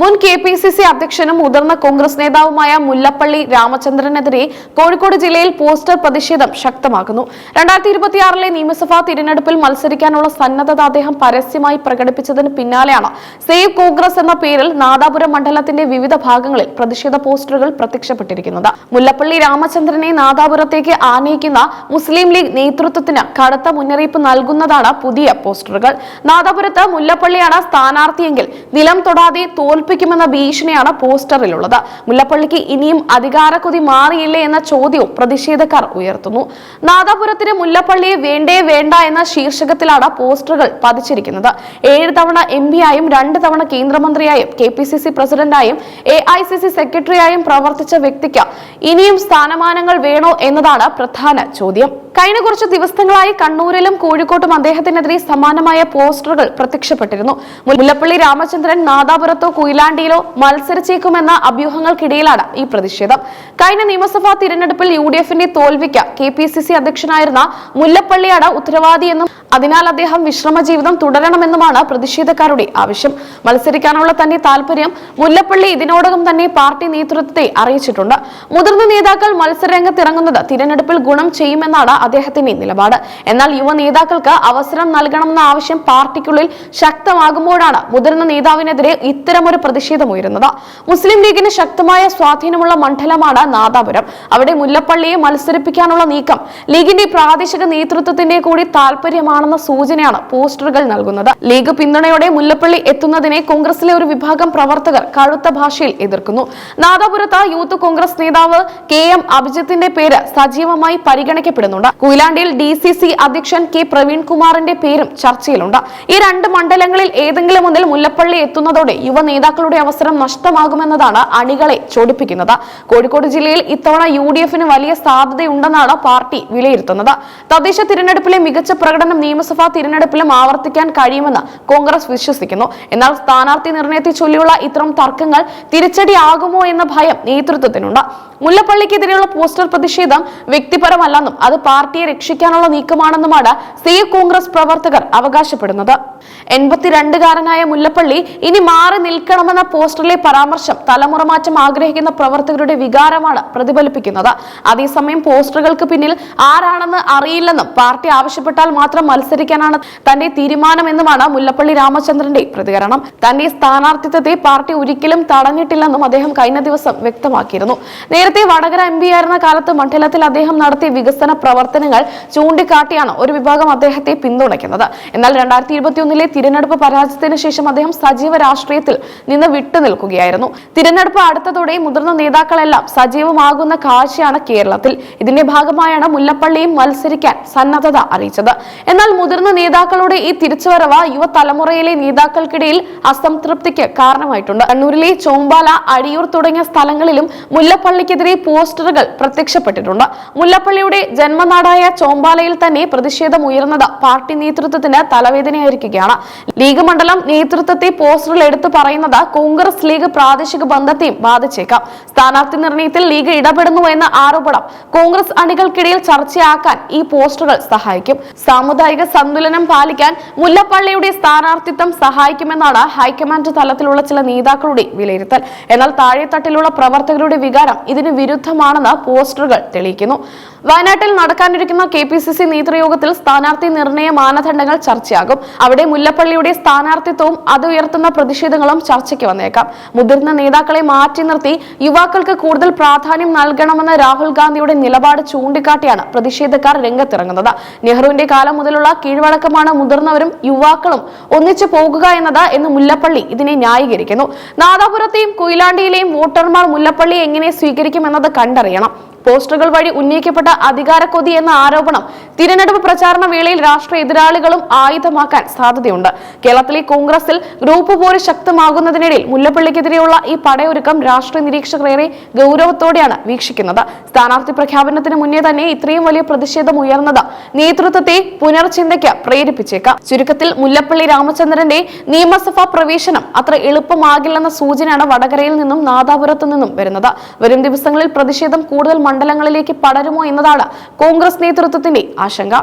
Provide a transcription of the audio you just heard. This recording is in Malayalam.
മുൻ കെ പി സി സി അധ്യക്ഷനും മുതിർന്ന കോൺഗ്രസ് നേതാവുമായ മുല്ലപ്പള്ളി രാമചന്ദ്രനെതിരെ കോഴിക്കോട് ജില്ലയിൽ പോസ്റ്റർ പ്രതിഷേധം ശക്തമാക്കുന്നു. രണ്ടായിരത്തി ഇരുപത്തിയാറിലെ നിയമസഭാ തിരഞ്ഞെടുപ്പിൽ മത്സരിക്കാനുള്ള സന്നദ്ധത അദ്ദേഹം പരസ്യമായി പ്രകടിപ്പിച്ചതിന് പിന്നാലെയാണ്. സേവ് കോൺഗ്രസ് എന്ന പേരിൽ നാദാപുരം മണ്ഡലത്തിന്റെ വിവിധ ഭാഗങ്ങളിൽ പ്രതിഷേധ പോസ്റ്ററുകൾ പ്രത്യക്ഷപ്പെട്ടിരിക്കുന്നത്. മുല്ലപ്പള്ളി രാമചന്ദ്രനെ നാദാപുരത്തേക്ക് ആനയിക്കുന്ന മുസ്ലിം ലീഗ് നേതൃത്വത്തിന് കടുത്ത മുന്നറിയിപ്പ് നൽകുന്നതാണ് പുതിയ പോസ്റ്ററുകൾ. നാദാപുരത്ത് മുല്ലപ്പള്ളിയാണ് സ്ഥാനാർത്ഥിയെങ്കിൽ നിലം തൊടാതെ തോൽപ്പിക്കുമെന്ന ഭീഷണിയാണ് പോസ്റ്ററിലുള്ളത്. മുല്ലപ്പള്ളിക്ക് ഇനിയും അധികാരക്കൊതി മാറിയില്ലേ എന്ന ചോദ്യവും പ്രതിഷേധക്കാർ ഉയർത്തുന്നു. നാദാപുരത്തിന് മുല്ലപ്പള്ളിയെ വേണ്ടേ വേണ്ട എന്ന ശീർഷകത്തിലാണ് പോസ്റ്ററുകൾ പതിച്ചിരിക്കുന്നത്. ഏഴ് തവണ എം ആയും രണ്ട് തവണ കേന്ദ്രമന്ത്രിയായും കെ പി സി സി പ്രസിഡന്റായും എ ഐ സി സി സെക്രട്ടറിയായും പ്രവർത്തിച്ച വ്യക്തിക്ക് ഇനിയും സ്ഥാനമാനങ്ങൾ വേണോ എന്നതാണ് പ്രധാന ചോദ്യം. കഴിഞ്ഞ കുറച്ച് ദിവസങ്ങളായി കണ്ണൂരിലും കോഴിക്കോട്ടും അദ്ദേഹത്തിനെതിരെ സമാനമായ പോസ്റ്ററുകൾ പ്രത്യക്ഷപ്പെട്ടിരുന്നു. മുല്ലപ്പള്ളി രാമചന്ദ്രൻ നാദാപുരത്തോ കുയിലാണ്ടിയിലോ മത്സരിച്ചേക്കുമെന്ന അഭ്യൂഹങ്ങൾക്കിടയിലാണ് ഈ പ്രതിഷേധം. കഴിഞ്ഞ നിയമസഭാ തിരഞ്ഞെടുപ്പിൽ യു ഡി എഫിന്റെ തോൽവിക്ക് കെ പി സി സി അധ്യക്ഷനായിരുന്ന മുല്ലപ്പള്ളിയാണ് ഉത്തരവാദിയെന്നും അതിനാൽ അദ്ദേഹം വിശ്രമ ജീവിതം തുടരണമെന്നുമാണ് പ്രതിഷേധക്കാരുടെ ആവശ്യം. മത്സരിക്കാനുള്ള തന്റെ താല്പര്യം മുല്ലപ്പള്ളി ഇതിനോടകം തന്നെ പാർട്ടി നേതൃത്വത്തെ അറിയിച്ചിട്ടുണ്ട്. മുതിർന്ന നേതാക്കൾ മത്സരരംഗത്തിറങ്ങുന്നത് തിരഞ്ഞെടുപ്പിൽ ഗുണം ചെയ്യുമെന്നാണ് അദ്ദേഹത്തിന്റെ നിലപാട്. എന്നാൽ യുവ നേതാക്കൾക്ക് അവസരം നൽകണമെന്ന ആവശ്യം പാർട്ടിക്കുള്ളിൽ ശക്തമാകുമ്പോഴാണ് മുതിർന്ന നേതാവിനെതിരെ ഇത്തരമൊരു പ്രതിഷേധം ഉയരുന്നത്. മുസ്ലിം ലീഗിന് ശക്തമായ സ്വാധീനമുള്ള മണ്ഡലമാണ് നാദാപുരം. അവിടെ മുല്ലപ്പള്ളിയെ മത്സരിപ്പിക്കാനുള്ള നീക്കം ലീഗിന്റെ പ്രാദേശിക നേതൃത്വത്തിന്റെ കൂടി താല്പര്യമാണെന്ന സൂചനയാണ് പോസ്റ്ററുകൾ നൽകുന്നത്. ലീഗ് പിന്തുണയോടെ മുല്ലപ്പള്ളി എത്തുന്നതിനെ കോൺഗ്രസിലെ ഒരു വിഭാഗം പ്രവർത്തകർ കഴുത്ത ഭാഷയിൽ എതിർക്കുന്നു. നാദാപുരത്ത് യൂത്ത് കോൺഗ്രസ് നേതാവ് കെ എം അഭിജിത്തിന്റെ പേര് സജീവമായി പരിഗണിക്കപ്പെടുന്നുണ്ട്. കുയിലാണ്ടിയിൽ ഡി സി സി അധ്യക്ഷൻ കെ പ്രവീൺകുമാറിന്റെ പേരും ചർച്ചയിലുണ്ട്. ഈ രണ്ട് മണ്ഡലങ്ങളിൽ ഏതെങ്കിലും ഒന്നിൽ മുല്ലപ്പള്ളി എത്തുന്നതോടെ യുവ നേതാക്കളുടെ അവസരം നഷ്ടമാകുമെന്നതാണ് അണികളെ ചോടിപ്പിക്കുന്നത് കോഴിക്കോട് ജില്ലയിൽ ഇത്തവണ യു ഡി എഫിന് വലിയ സാധ്യതയുണ്ടെന്നാണ് പാർട്ടി വിലയിരുത്തുന്നത്. തദ്ദേശ തിരഞ്ഞെടുപ്പിലെ മികച്ച പ്രകടനം നിയമസഭാ തിരഞ്ഞെടുപ്പിലും ആവർത്തിക്കാൻ കഴിയുമെന്ന് കോൺഗ്രസ് വിശ്വസിക്കുന്നു. എന്നാൽ സ്ഥാനാർത്ഥി നിർണയത്തെ ചൊല്ലിയുള്ള ഇത്തരം തർക്കങ്ങൾ തിരിച്ചടിയാകുമോ എന്ന ഭയം നേതൃത്വത്തിനുണ്ട്. മുല്ലപ്പള്ളിക്കെതിരെയുള്ള പോസ്റ്റർ പ്രതിഷേധം വ്യക്തിപരമല്ലെന്നും അത് പാർട്ടിയെ രക്ഷിക്കാനുള്ള നീക്കമാണെന്നുമാണ് സി കോൺഗ്രസ് പ്രവർത്തകർ അവകാശപ്പെടുന്നത്. എൺപത്തിരണ്ടുകാരനായ മുല്ലപ്പള്ളി ഇനി മാറി നിൽക്കണമെന്ന പോസ്റ്ററിലെ പരാമർശം തലമുറ മാറ്റം ആഗ്രഹിക്കുന്ന പ്രവർത്തകരുടെ വികാരമാണ് പ്രതിഫലിപ്പിക്കുന്നത്. അതേസമയം പോസ്റ്ററുകൾക്ക് പിന്നിൽ ആരാണെന്ന് അറിയില്ലെന്നും പാർട്ടി ആവശ്യപ്പെട്ടാൽ മാത്രം മത്സരിക്കാനാണ് തന്റെ തീരുമാനമെന്നുമാണ് മുല്ലപ്പള്ളി രാമചന്ദ്രന്റെ പ്രതികരണം. തന്റെ സ്ഥാനാർത്ഥിത്വത്തെ പാർട്ടി ഒരിക്കലും തടഞ്ഞിട്ടില്ലെന്നും അദ്ദേഹം കഴിഞ്ഞ ദിവസം വ്യക്തമാക്കിയിരുന്നു. നേരത്തെ വടകര എം ആയിരുന്ന കാലത്ത് മണ്ഡലത്തിൽ അദ്ദേഹം നടത്തിയ വികസന പ്രവർത്തനങ്ങൾ ചൂണ്ടിക്കാട്ടിയാണ് ഒരു വിഭാഗം അദ്ദേഹത്തെ പിന്തുണയ്ക്കുന്നത്. എന്നാൽ രണ്ടായിരത്തി ഇരുപത്തിയൊന്നിലെ തിരഞ്ഞെടുപ്പ് പരാജയത്തിന് ശേഷം അദ്ദേഹം സജീവ രാഷ്ട്രീയത്തിൽ നിന്ന് വിട്ടുനിൽക്കുകയായിരുന്നു തിരഞ്ഞെടുപ്പ് അടുത്തതോടെ മുതിർന്ന നേതാക്കളെല്ലാം സജീവമാകുന്ന കാഴ്ചയാണ് കേരളത്തിൽ. ഇതിന്റെ ഭാഗമായാണ് മുല്ലപ്പള്ളിയും മത്സരിക്കാൻ സന്നദ്ധത അറിയിച്ചത്. എന്നാൽ മുതിർന്ന നേതാക്കളുടെ ഈ തിരിച്ചുവരവ് യുവതലമുറയിലെ നേതാക്കൾക്കിടയിൽ അസംതൃപ്തിക്ക് കാരണമായിട്ടുണ്ട്. കണ്ണൂരിലെ ചോമ്പാല അടിയൂർ തുടങ്ങിയ സ്ഥലങ്ങളിലും മുല്ലപ്പള്ളിക്കെതിരെ പോസ്റ്ററുകൾ പ്രത്യക്ഷപ്പെട്ടിട്ടുണ്ട്. മുല്ലപ്പള്ളിയുടെ ജന്മനാടായ ചോമ്പാലയിൽ തന്നെ പ്രതിഷേധം ഉയർന്നത്. പാർട്ടി നേതൃത്വത്തിന് തലവേദനയായിരിക്കുകയാണ്. ലീഗ് മണ്ഡലം നേതൃത്വത്തെ പോസ്റ്ററിൽ എടുത്തു പറയുന്നത് കോൺഗ്രസ് ലീഗ് പ്രാദേശിക ബന്ധത്തെയും ബാധിച്ചേക്കാം. സ്ഥാനാർത്ഥി നിർണയത്തിൽ ലീഗ് ഇടപെടുന്നു എന്ന ആരോപണം കോൺഗ്രസ് അണികൾക്കിടയിൽ ചർച്ചയാക്കാൻ ഈ പോസ്റ്ററുകൾ സഹായിക്കും. സാമുദായിക സന്തുലനം പാലിക്കാൻ മുല്ലപ്പള്ളിയുടെ സ്ഥാനാർത്ഥിത്വം സഹായിക്കുമെന്നാണ് ഹൈക്കമാൻഡ് തലത്തിലുള്ള ചില നേതാക്കളുടെ വിലയിരുത്തൽ. എന്നാൽ താഴെത്തട്ടിലുള്ള പ്രവർത്തകരുടെ വികാരം ഇതിന് വിരുദ്ധമാണെന്ന് പോസ്റ്ററുകൾ തെളിയിക്കുന്നു. വയനാട്ടിൽ നടക്കാനിരിക്കുന്ന കെ പി സി സി നേതൃയോഗത്തിൽ സ്ഥാനാർത്ഥി നിർണയ മാനദണ്ഡങ്ങൾ ചർച്ചയാകും. അവിടെ മുല്ലപ്പള്ളിയുടെ സ്ഥാനാർത്ഥിത്വവും അത് ഉയർത്തുന്ന പ്രതിഷേധങ്ങളും ചർച്ചയ്ക്ക് വന്നേക്കാം. മുതിർന്ന നേതാക്കളെ മാറ്റി നിർത്തി യുവാക്കൾക്ക് കൂടുതൽ പ്രാധാന്യം നൽകണമെന്ന രാഹുൽ ഗാന്ധിയുടെ നിലപാട് ചൂണ്ടിക്കാട്ടിയാണ് പ്രതിഷേധക്കാർ രംഗത്തിറങ്ങുന്നത്. നെഹ്റുവിന്റെ കാലം മുതലുള്ള കീഴ്വഴക്കമാണ് മുതിർന്നവരും യുവാക്കളും ഒന്നിച്ചു പോകുക എന്നത് എന്ന് മുല്ലപ്പള്ളി ഇതിനെ ന്യായീകരിക്കുന്നു. നാദാപുരത്തെയും കൊയിലാണ്ടിയിലെയും വോട്ടർമാർ മുല്ലപ്പള്ളി എങ്ങനെ സ്വീകരിക്കുമെന്നത് കണ്ടറിയണം. പോസ്റ്ററുകൾ വഴി ഉന്നയിക്കപ്പെട്ട അധികാരക്കൊതി എന്ന ആരോപണം തിരഞ്ഞെടുപ്പ് പ്രചാരണ വേളയിൽ രാഷ്ട്രീയ എതിരാളികളും ആയുധമാക്കാൻ സാധ്യതയുണ്ട്. കേരളത്തിലെ കോൺഗ്രസിൽ ഗ്രൂപ്പ് പോര് ശക്തമാകുന്നതിനിടയിൽ മുല്ലപ്പള്ളിക്കെതിരെയുള്ള ഈ പടയൊരുക്കം രാഷ്ട്രീയ നിരീക്ഷകരേറെ ഗൗരവത്തോടെയാണ് വീക്ഷിക്കുന്നത്. സ്ഥാനാർത്ഥി പ്രഖ്യാപനത്തിന് മുന്നേ തന്നെ ഇത്രയും വലിയ പ്രതിഷേധം ഉയർന്നത് നേതൃത്വത്തെ പുനർചിന്തയ്ക്ക് പ്രേരിപ്പിച്ചേക്കാം. ചുരുക്കത്തിൽ മുല്ലപ്പള്ളി രാമചന്ദ്രന്റെ നിയമസഭാ പ്രവേശനം അത്ര എളുപ്പമാകില്ലെന്ന സൂചനയാണ് വടകരയിൽ നിന്നും നാദാപുരത്തു നിന്നും വരുന്നത്. വരും ദിവസങ്ങളിൽ പ്രതിഷേധം കൂടുതൽ മണ്ഡലങ്ങളിലേക്ക് പടരുമോ എന്നതാണ് കോൺഗ്രസ് നേതൃത്വത്തിന്റെ ആശങ്ക.